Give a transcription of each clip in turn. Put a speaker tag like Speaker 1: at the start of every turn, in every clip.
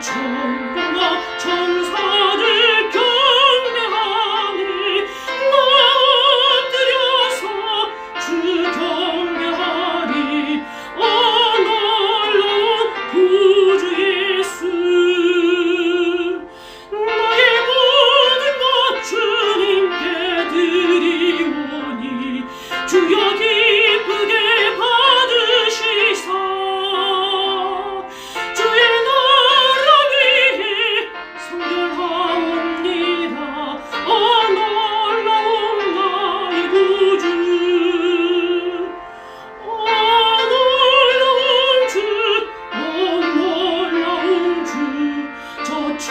Speaker 1: 천군과 천사들 경배하니 엎드려서 주 경배하리? 언론 구주 예수. 나의 모든 것 주님께 드리오니 주여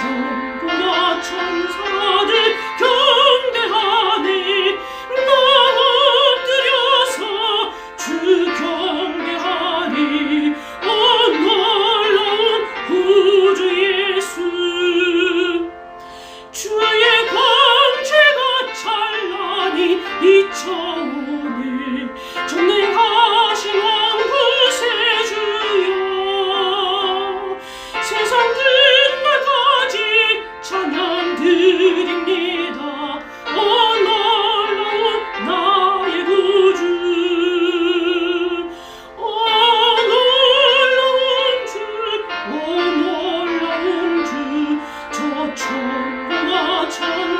Speaker 1: 천부와 천사 turn